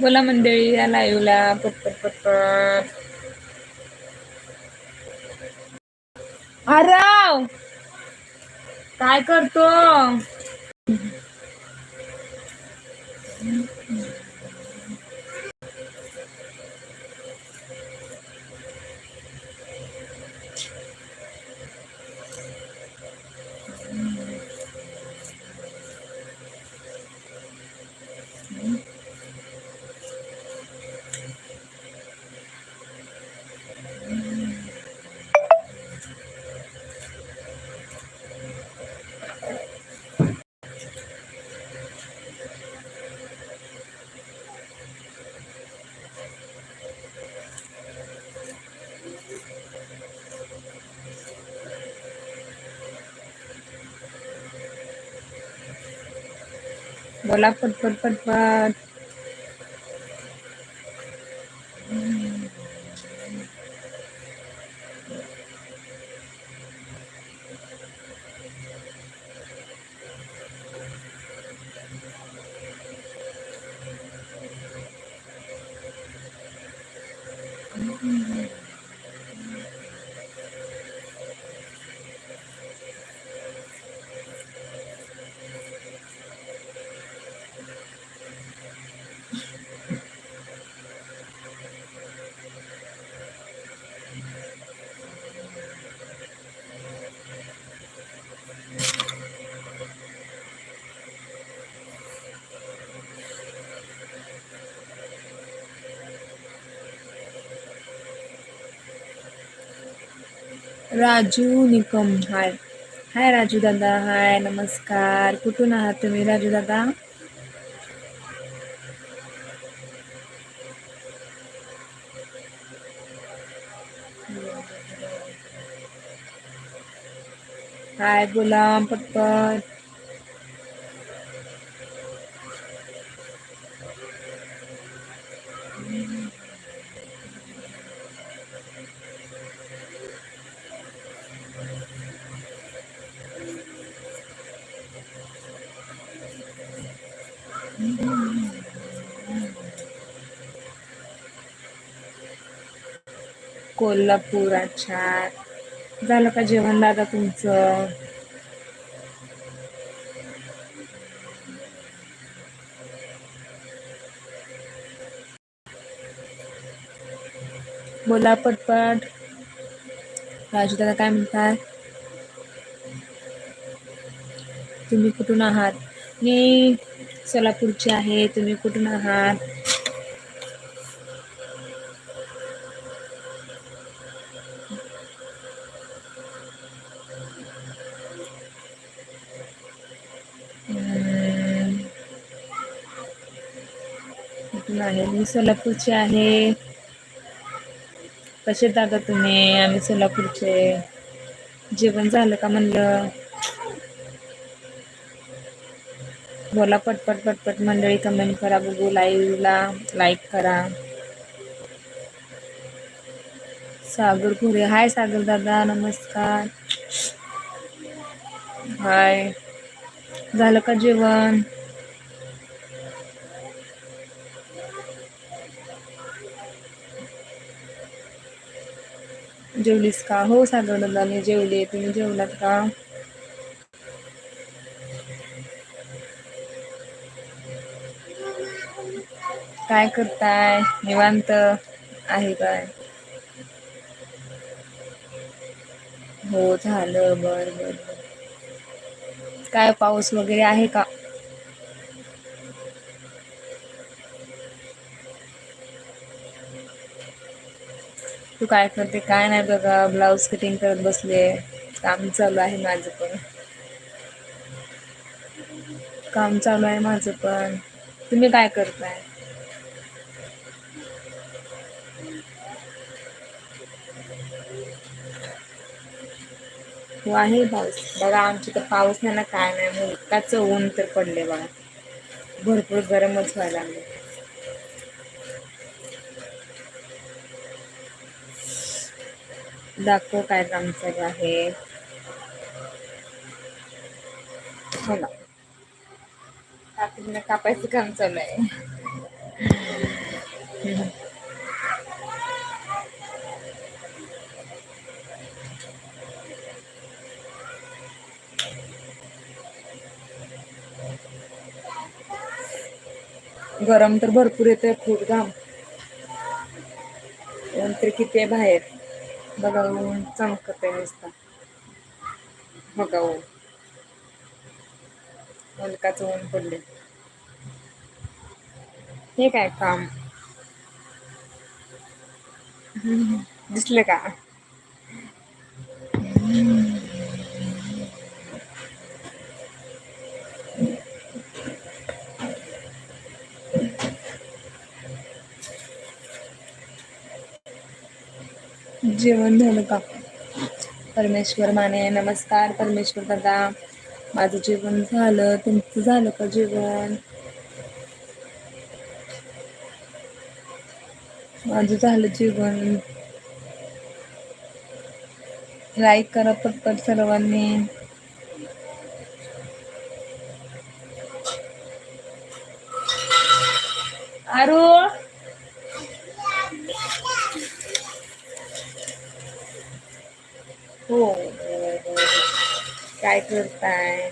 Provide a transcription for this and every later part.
बोला मंडळी या लाईवला पटपट पटपट अराव काय करतो? बोला पटपट पटपट राजू निकम हाय. हाय राजू दादा हाय नमस्कार. कुठून आहात तुम्ही राजू दादा? हाय बोला पटपट. कोल्हापूर अच्छा. झालं का जेवण दादा तुमचं? बोला पटपट. राजू दादा काय म्हणतात तुम्ही कुठून आहात? मी सोलापूरची आहे तुम्ही कुठून आहात? नाही आहे. मी सोलापूरची आहे. कसे दादा तुम्ही? आम्ही सोलापूरचे जेवण झालं का म्हणलं? बोला पटपट पटपट मंडळी कमेंट करा. बघू लाईव्हला लाईक करा. सागर खुरे हाय सागर दादा नमस्कार. हाय झालं का जेवण? जेवलीस का? हो सागर नंदाने जेवले. तुम्ही जेवलात का? काय करताय? निवांत आहे काय? हो झालं. बर बर. काय पाऊस वगैरे आहे का? तू काय करते? काय नाही बघा ब्लाऊज कटिंग करत बसले. काम चालू आहे माझं पण. काम चालू आहे माझं पण. तुम्ही काय करताय? हो आहे पाऊस. बघा आमची तर पाऊस नाही ना काय नाही. मुलकाच ऊन तर पडले बघा. भरपूर गरमच व्हायला लागलं. दाखव काय काम चालू आहे. हो ना. कापायचं काम चालू आहे. गरम तर भरपूर येतोय खूप घाम. ऊन तर किती आहे बाहेर? बघा ऊन चमकत आहे नुसतं. बघा ऊन मुलकाचं ऊन पडले हे काय काम? दिसलं का? जेवण झालं का? परमेश्वर माने नमस्कार परमेश्वर दादा. माझं जेवण झालं. तुमचं झालं का जेवण? माझं झालं जेवण. लाईक करा पटपट सर्वांनी आरू हो काय करताय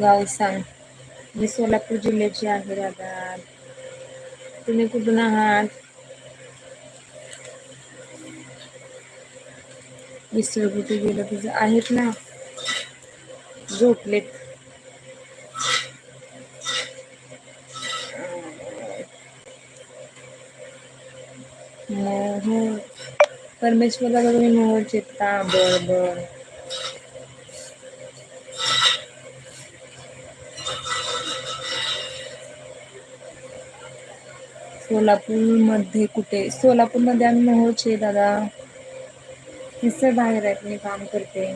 गाव सांग. मी सोलापूर जिल्ह्याची आहे दादा तुम्ही कुठून आहात? मिस्टर कुठे गेलं तुझं. आहेत ना? झोपलेत. हो, हो. मोहन परमेश्वरला तुम्ही मोहर चित्ता बर बर. सोलापूरमध्ये कुठे? सोलापूरमध्ये आम्ही मोहोळचे दादा. मिस्टर बाहेर आहेत मी काम करते.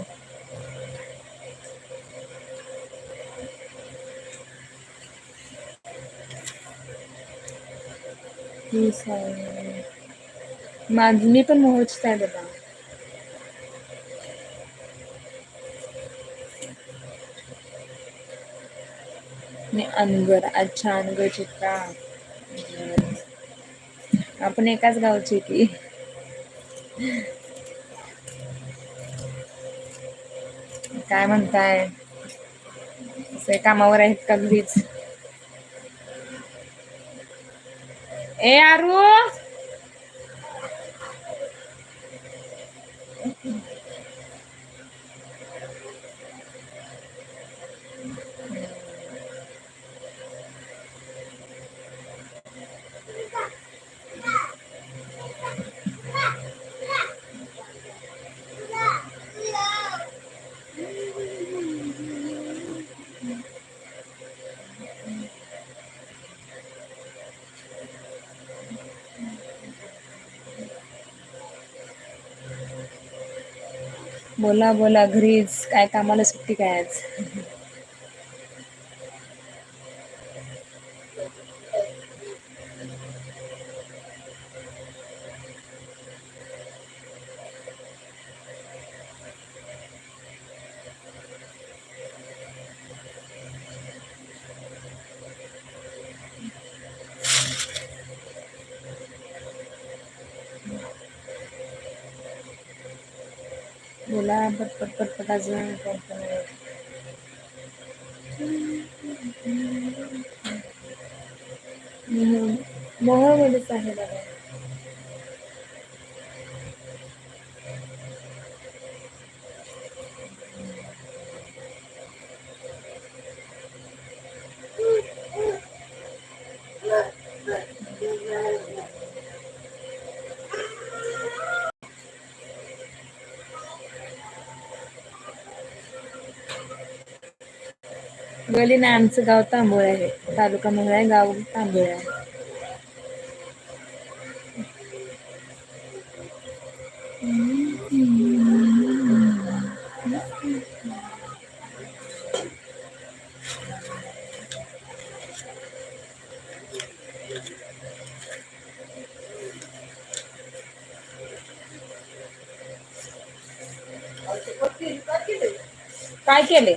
माझ मी पण मोहोळचीच आहे दादा. मी अनगर अच्छा अनगर चित्रा आपण एकाच गावची की. काय म्हणताय? असे कामावर आहेत का घरीच? ए आरू! बोला बोला घरीच काय कामाला सुट्टी काय आज? बोला पटपट पटपट अजून कोणतं आहे दादा गली ना आमचं गाव तांबोळ आहे. तालुका मंगळ आहे गाव तांबोळ आहे. काय केले